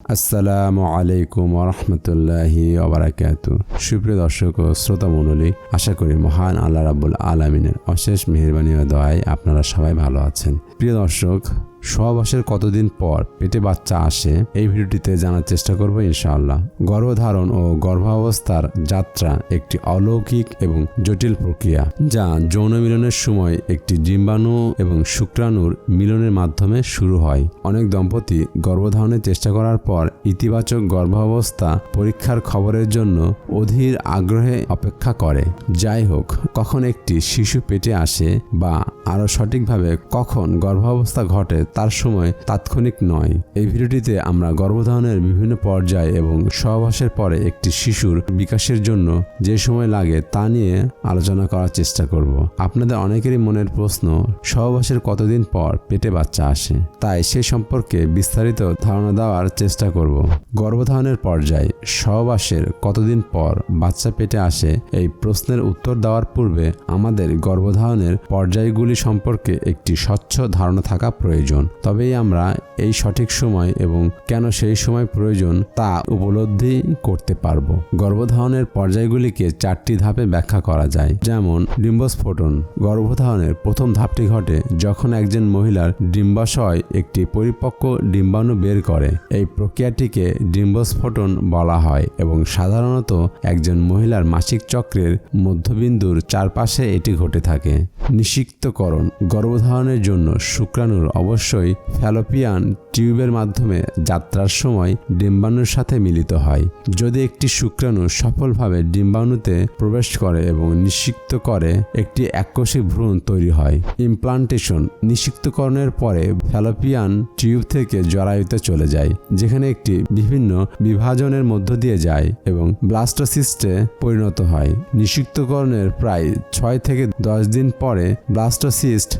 আসসালামু আলাইকুম রহমতুল্লাহি ওবরাকাত। সুপ্রিয় দর্শক ও শ্রোতা মণ্ডলী, আশা করি মহান আল্লাহ রাব্বুল আলমিনের অশেষ মেহরবানি ও দয়ায় আপনারা সবাই ভালো আছেন। প্রিয় দর্শক সহবাসের কতদিন পর পেটে বাচ্চা আসে, এই ভিডিওটিতে জানার চেষ্টা করব ইনশাআল্লাহ। গর্ভধারণ ও গর্ভাবস্থার যাত্রা একটি অলৌকিক এবং জটিল প্রক্রিয়া, যা যৌন মিলনের সময় একটি ডিম্বাণু এবং শুক্রাণুর মিলনের মাধ্যমে শুরু হয়। অনেক দম্পতি গর্ভধারণের চেষ্টা করার পর ইতিবাচক গর্ভাবস্থা পরীক্ষার খবরের জন্য অধীর আগ্রহে অপেক্ষা করে। যাই হোক, কখন একটি শিশু পেটে আসে বা আরও সঠিকভাবে কখন গর্ভাবস্থা ঘটে তার সময় তাৎক্ষণিক নয়। এই ভিডিওটিতে আমরা গর্ভধারণের বিভিন্ন পর্যায় এবং সহবাসের পরে একটি শিশুর বিকাশের জন্য যে সময় লাগে তা নিয়ে আলোচনা করার চেষ্টা করব। আপনাদের অনেকেরই মনের প্রশ্ন, সহবাসের কতদিন পর পেটে বাচ্চা আসে? তাই সে সম্পর্কে বিস্তারিত ধারণা দেওয়ার চেষ্টা করব। গর্ভধারণের পর্যায়, সহবাসের কতদিন পর বাচ্চা পেটে আসে এই প্রশ্নের উত্তর দেওয়ার পূর্বে আমাদের গর্ভধারণের পর্যায়গুলি সম্পর্কে একটি স্বচ্ছ ধারণা থাকা প্রয়োজন। তবেই আমরা এই সঠিক সময় এবং কেন সেই সময় প্রয়োজন তা উপলব্ধি করতে পারব। গর্ভধারণের পর্যায়গুলিকে চারটি ধাপে ব্যাখ্যা করা যায়। যেমন, ডিম্বস্ফোটন। গর্ভধারণের প্রথম ধাপটি ঘটে যখন একজন মহিলার ডিম্বাশয় একটি পরিপক্ক ডিম্বাণু বের করে। এই প্রক্রিয়াটিকে ডিম্বস্ফোটন বলা হয় এবং সাধারণত একজন মহিলার মাসিক চক্রের মধ্যবিন্দুর চারপাশে এটি ঘটে থাকে। নিষিক্তকরণ। গর্ভধারণের জন্য শুক্রাণুর অবশ্যই ফ্যালোপিয়ান টিউবের মাধ্যমে যাত্রার সময় ডিম্বাণুর সাথে মিলিত হয়। যদি একটি শুক্রাণু সফলভাবে ডিম্বাণুতে প্রবেশ করে এবং নিষিক্ত করে, একটি এককোষী ভ্রূণ তৈরি হয়। ইমপ্লান্টেশন নিষিক্তকরণের পরে ফ্যালোপিয়ান টিউব থেকে জরায়ুতে চলে যায়, যেখানে একটি বিভিন্ন বিভাজনের মধ্য দিয়ে যায় এবং ব্লাস্টোসিস্টে পরিণত হয়। নিষিক্তকরণের প্রায় ছয় থেকে দশ দিন পরে ব্লাস্টোসিস্ট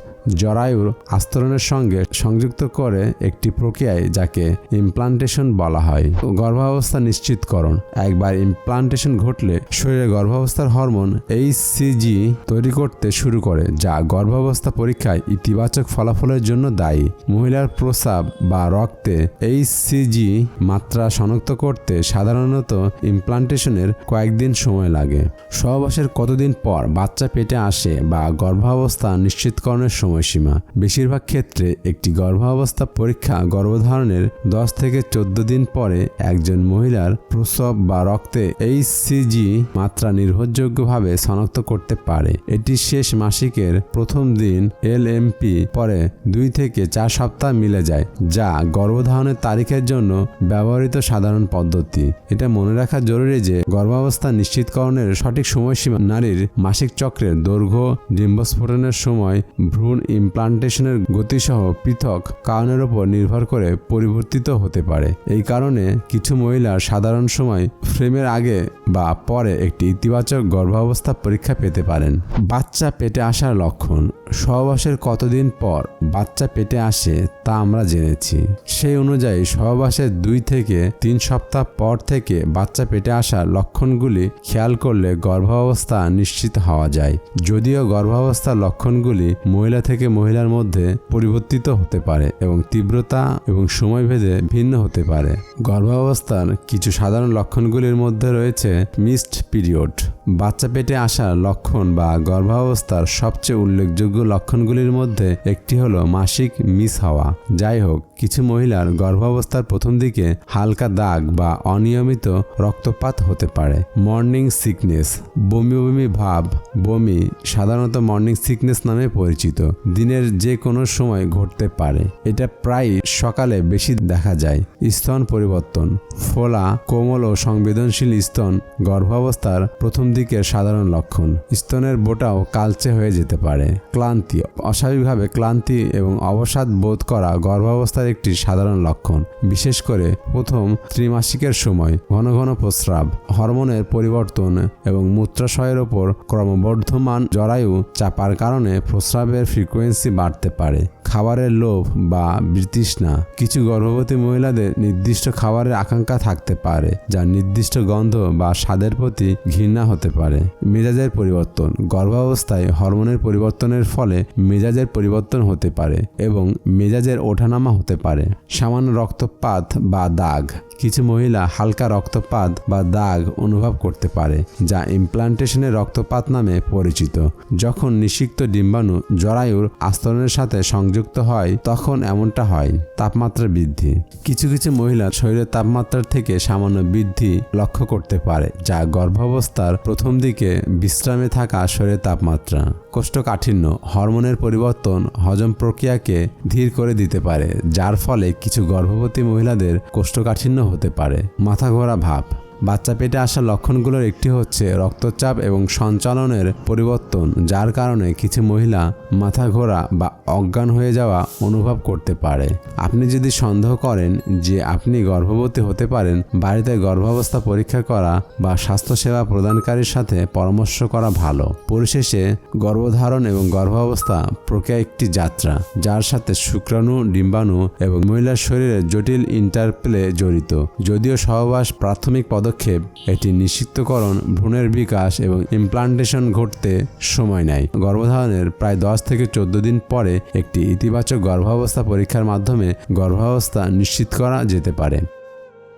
জরায়ুর আস্তরণের সঙ্গে সংযুক্ত করে একটি প্রক্রিয়ায় যাকে ইমপ্লান্টেশন বলা হয়। গর্ভাবস্থা নিশ্চিতকরণ। একবার ইমপ্লান্টেশন ঘটলে শরীরে গর্ভাবস্থার হরমোন এইচসিজি তৈরি করতে শুরু করে, যা গর্ভাবস্থা পরীক্ষায় ইতিবাচক ফলাফলের জন্য দায়ী। মহিলার প্রস্রাব বা রক্তে এইচসিজি মাত্রা শনাক্ত করতে সাধারণত ইমপ্লান্টেশনের কয়েকদিন সময় লাগে। সহবাসের কতদিন পর বাচ্চা পেটে আসে বা গর্ভাবস্থা নিশ্চিতকরণের সময়সীমা? বেশিরভাগ ক্ষেত্রে একটি গর্ভাবস্থা পরীক্ষা গর্ভধারণের দশ থেকে চোদ্দ দিন পরে একজন মহিলার প্রসব বা রক্তে এইচসিজি মাত্রা নির্ভরযোগ্যভাবে শনাক্ত করতে পারে। এটি শেষ মাসিকের প্রথম দিন এলএমপি পরে দুই থেকে চার সপ্তাহ মিলে যায়, যা গর্ভধারণের তারিখের জন্য ব্যবহৃত সাধারণ পদ্ধতি। এটা মনে রাখা জরুরি যে গর্ভাবস্থা নিশ্চিতকরণের সঠিক সময়সীমা নারীর মাসিক চক্রের দৈর্ঘ্য, ডিম্বস্ফোটনের সময়, ভ্রূণ ইমপ্লান্টেশনের গতিসহ পৃথক কারণের উপর নির্ভর করে পরিবর্তিত হতে পারে। এই কারণে কিছু মহিলা সাধারণ সময় ফ্রেমের আগে বা পরে একটি ইতিবাচক গর্ভাবস্থা পরীক্ষা পেতে পারেন। বাচ্চা পেটে আসার লক্ষণ, সহবাসের কতদিন পর বাচ্চা পেটে আসে তা আমরা জেনেছি। সেই অনুযায়ী সহবাসের দুই থেকে তিন সপ্তাহ পর থেকে বাচ্চা পেটে আসার লক্ষণগুলি খেয়াল করলে গর্ভাবস্থা নিশ্চিত হওয়া যায়। যদিও গর্ভাবস্থার লক্ষণগুলি মহিলা থেকে মহিলার মধ্যে পরিবর্তিত হতে পারে এবং তীব্রতা এবং সময় ভেদে ভিন্ন হতে পারে। গর্ভাবস্থার কিছু সাধারণ লক্ষণগুলির মধ্যে রয়েছে মিসড পিরিয়ড। বাচ্চা পেটে আসার লক্ষণ বা গর্ভাবস্থার সবচেয়ে উল্লেখযোগ্য লক্ষণগুলির মধ্যে একটি হলো মাসিক মিস হওয়া। যাই হোক কিছু মহিলার গর্ভাবস্থার প্রথম দিকে হালকা দাগ বা অনিয়মিত রক্তপাত হতে পারে। মর্নিং সিকনেস, বমি বমি ভাব, বমি সাধারণত মর্নিং সিকনেস নামে পরিচিত। দিনের যে কোনো সময় ঘটতে পারে। এটা প্রায় সকালে বেশি দেখা যায়। স্তন পরিবর্তন, ফোলা, কোমল ও সংবেদনশীল স্তন গর্ভাবস্থার প্রথম দিকের সাধারণ লক্ষণ। স্তনের বোটাও কালচে হয়ে যেতে পারে। ক্লান্তি, অস্বাভাবিকভাবে ক্লান্তি এবং অবসাদ বোধ করা গর্ভাবস্থার একটি সাধারণ লক্ষণ। বিশেষ করে প্রথম ত্রিমাসিকের সময় ঘন ঘন প্রস্রাব, হরমোনের পরিবর্তন এবং মূত্রাশয়ের ওপর ক্রমবর্ধমান জরায়ু চাপার কারণে প্রস্রাবের ফ্রিকোয়েন্সি বাড়তে পারে। খাবারের লোভ বা বিতৃষ্ণা। কিছু গর্ভবতী মহিলাদের নির্দিষ্ট খাবারের আকাঙ্ক্ষা থাকতে পারে, যা নির্দিষ্ট গন্ধ বা স্বাদের প্রতি ঘৃণা হতে পারে। মেজাজের পরিবর্তন। গর্ভাবস্থায় হরমোনের পরিবর্তনের ফলে মেজাজের পরিবর্তন হতে পারে এবং মেজাজের ওঠানামা হতে পারে। সামান্য রক্তপাত বা দাগ। কিছু মহিলা হালকা রক্তপাত বা দাগ অনুভব করতে পারে, যা ইমপ্লান্টেশনের রক্তপাত নামে পরিচিত। যখন নিষিক্ত ডিম্বাণু জরায়ুর আস্তরণের সাথে সংযুক্ত হয়, তখন এমনটা হয়, তাপমাত্রা বৃদ্ধি। কিছু কিছু মহিলা শরীরের তাপমাত্রার থেকে সামান্য বৃদ্ধি লক্ষ্য করতে পারে, যা গর্ভাবস্থার প্রথম দিকে বিশ্রামে থাকা শরীরের তাপমাত্রা। কোষ্ঠকাঠিন্য, হরমোনের পরিবর্তন, হজম প্রক্রিয়াকে ধীর করে দিতে পারে, যার ফলে কিছু গর্ভবতী মহিলাদের কোষ্ঠকাঠিন্য হতে পারে। মাথা ঘোরা ভাব বাচ্চা পেটে আসা লক্ষণগুলোর একটি হচ্ছে রক্তচাপ এবং সঞ্চালনের পরিবর্তন, যার কারণে কিছু মহিলা মাথা ঘোরা বা অজ্ঞান হয়ে যাওয়া অনুভব করতে পারে। আপনি যদি সন্দেহ করেন যে আপনি গর্ভবতী হতে পারেন, বাড়িতে গর্ভাবস্থা পরীক্ষা করা বা স্বাস্থ্যসেবা প্রদানকারীর সাথে পরামর্শ করা ভালো। পরিশেষে, গর্ভধারণ এবং গর্ভাবস্থা প্রক্রিয়া একটি যাত্রা, যার সাথে শুক্রাণু, ডিম্বাণু এবং মহিলার শরীরে জটিল ইন্টারপ্লে জড়িত। যদিও সহবাস প্রাথমিক পদক্ষেপ, এটি নিশ্চিতকরণ, ভ্রূণের বিকাশ এবং ইমপ্লান্টেশন ঘটতে সময় নেয়। গর্ভধারণের প্রায় দশ থেকে চোদ্দ দিন পরে একটি ইতিবাচক গর্ভাবস্থা পরীক্ষার মাধ্যমে গর্ভাবস্থা নিশ্চিত করা যেতে পারে।